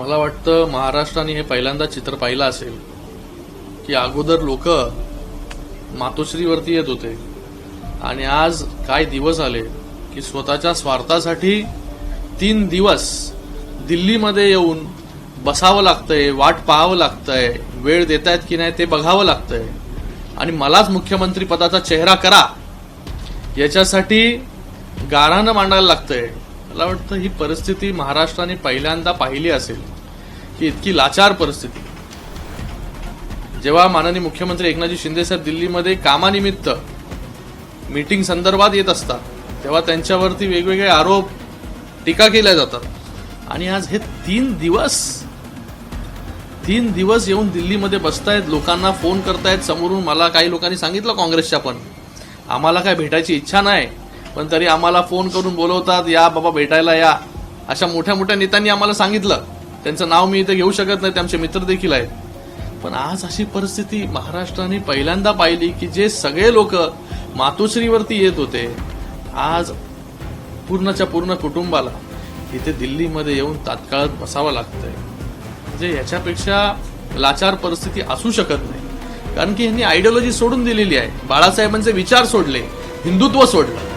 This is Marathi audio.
मला वाटतं महाराष्ट्राने हे पहिल्यांदा चित्र पाहिलं असेल की अगोदर लोक मातोश्रीवरती येत होते. आणि आज काय दिवस आले की स्वतःच्या स्वार्थासाठी तीन दिवस दिल्लीमध्ये येऊन बसावं लागतंय वाट पाहावं लागतंय वेळ देत आहेत की नाही ते बघावं लागतंय. आणि मलाच मुख्यमंत्री पदाचा चेहरा करा याच्यासाठी गारानं मांडायला लागतंय. मला वाटतं ही परिस्थिती महाराष्ट्राने पहिल्यांदा पाहिली असेल की इतकी लाचार परिस्थिती. जेव्हा माननीय मुख्यमंत्री एकनाथजी शिंदे साहेब दिल्लीमध्ये कामानिमित्त मीटिंग संदर्भात येत असतात तेव्हा त्यांच्यावरती वेगवेगळे आरोप टीका केल्या जातात. आणि आज हे तीन दिवस तीन दिवस येऊन दिल्लीमध्ये बसतायत लोकांना फोन करतायत समोरून मला काही लोकांनी सांगितलं काँग्रेसच्या पण. आम्हाला काय भेटायची इच्छा नाही. पण तरी आम्हाला फोन करून बोलवतात या बाबा भेटायला या. अशा मोठ्या मोठ्या नेत्यांनी आम्हाला सांगितलं. त्यांचं नाव मी इथे घेऊ शकत नाही त्यांचे आमचे मित्र देखील आहेत. पण आज अशी परिस्थिती महाराष्ट्राने पहिल्यांदा पाहिली की जे सगळे लोक मातोश्रीवरती येत होते आज पूर्णच्या पूर्ण कुटुंबाला इथे दिल्लीमध्ये येऊन तात्काळ बसावं लागतंय. म्हणजे याच्यापेक्षा लाचार परिस्थिती असू शकत नाही. कारण की यांनी आयडियोलॉजी सोडून दिलेली आहे. बाळासाहेबांचे विचार सोडले हिंदुत्व सोडलं.